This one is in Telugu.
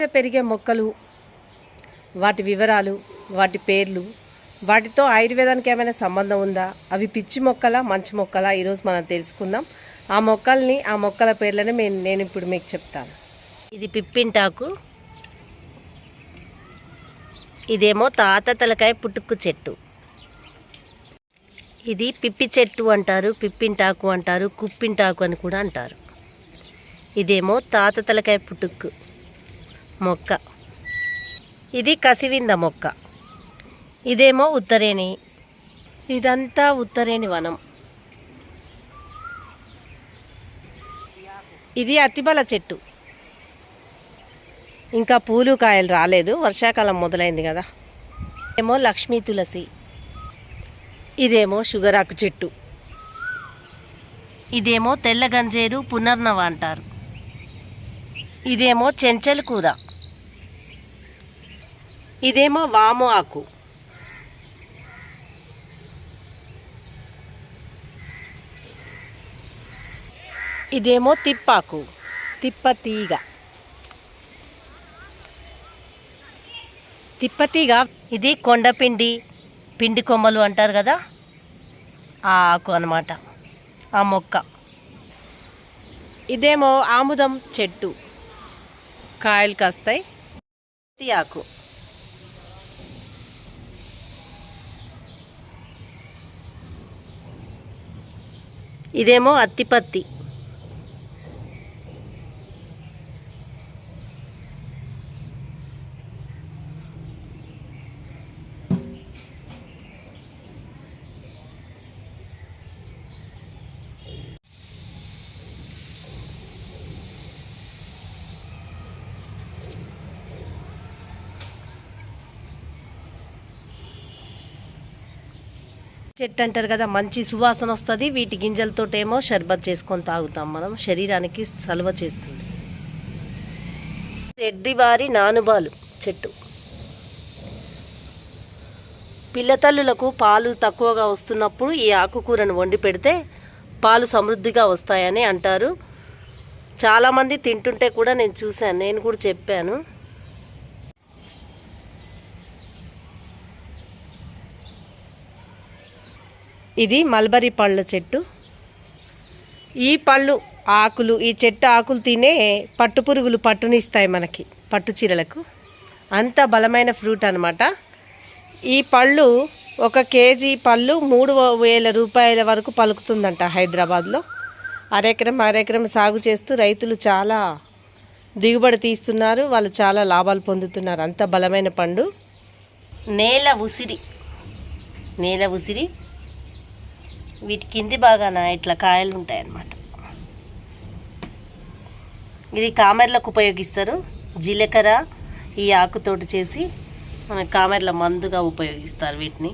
పెరిగే మొక్కలు వాటి వివరాలు వాటి పేర్లు వాటితో ఆయుర్వేదానికి ఏమైనా సంబంధం ఉందా? అవి పిచ్చి మొక్కలా మంచి మొక్కలా? ఈరోజు మనం తెలుసుకుందాం. ఆ మొక్కల్ని ఆ మొక్కల పేర్లని మేము నేను ఇప్పుడు మీకు చెప్తాను. ఇది పిప్పింటాకు. ఇదేమో తాత తలకాయ పుట్టుకు చెట్టు. ఇది పిప్పి చెట్టు అంటారు పిప్పింటాకు అంటారు కుప్పింటాకు అని కూడా అంటారు. ఇదేమో తాత తలకాయ పుట్టుకు మొక్క. ఇది కసివింద మొక్క. ఇదేమో ఉత్తరేణి. ఇదంతా ఉత్తరేణి వనం. ఇది అతిబల చెట్టు. ఇంకా పూలు కాయలు రాలేదు. వర్షాకాలం మొదలైంది కదా. ఏమో లక్ష్మీ తులసి. ఇదేమో షుగరాకు చెట్టు. ఇదేమో తెల్ల గంజేరు పునర్నవ అంటారు. ఇదేమో చెంచల్ కూర. ఇదేమో వాము ఆకు. ఇదేమో తిప్పాకు తిప్పతీగ. తిప్పతీగ ఇది కొండపిండి పిండి కొమ్మలు అంటారు కదా ఆ ఆకు అనమాట ఆ మొక్క. ఇదేమో ఆముదం చెట్టు కాయలు కాస్తాయి ఆకు. ఇదేమో అత్తిపత్తి. చెట్టు అంటారు కదా మంచి సువాసన వస్తుంది వీటి గింజలతోటేమో షర్బత్ చేసుకొని తాగుతాం మనం. శరీరానికి సలువ చేస్తుంది. రెడ్డివారి నానుబాలు చెట్టు. పిల్లతల్లులకు పాలు తక్కువగా వస్తున్నప్పుడు ఈ ఆకుకూరను వండి పెడితే పాలు సమృద్ధిగా వస్తాయని అంటారు. చాలామంది తింటుంటే కూడా నేను చూశాను నేను కూడా చెప్పాను. ఇది మల్బరీ పళ్ళ చెట్టు. ఈ పళ్ళు ఆకులు ఈ చెట్టు ఆకులు తినే పట్టు పురుగులు పట్టునిస్తాయి మనకి పట్టు చీరలకు. అంత బలమైన ఫ్రూట్ అనమాట ఈ పళ్ళు ఒక కేజీ పళ్ళు మూడు వేల రూపాయల వరకు పలుకుతుందంట హైదరాబాద్లో. అరెకరం అరెకరం సాగు చేస్తూ రైతులు చాలా దిగుబడి తీస్తున్నారు వాళ్ళు చాలా లాభాలు పొందుతున్నారు. అంత బలమైన పండు. నేల ఉసిరి. నేల ఉసిరి. వీటి కింది భాగాన ఇట్లా కాయలు ఉంటాయన్నమాట. ఇది కామెర్లకు ఉపయోగిస్తారు. జీలకర్ర ఈ ఆకుతోటి చేసి మన కామెర్ల మందుగా ఉపయోగిస్తారు వీటిని.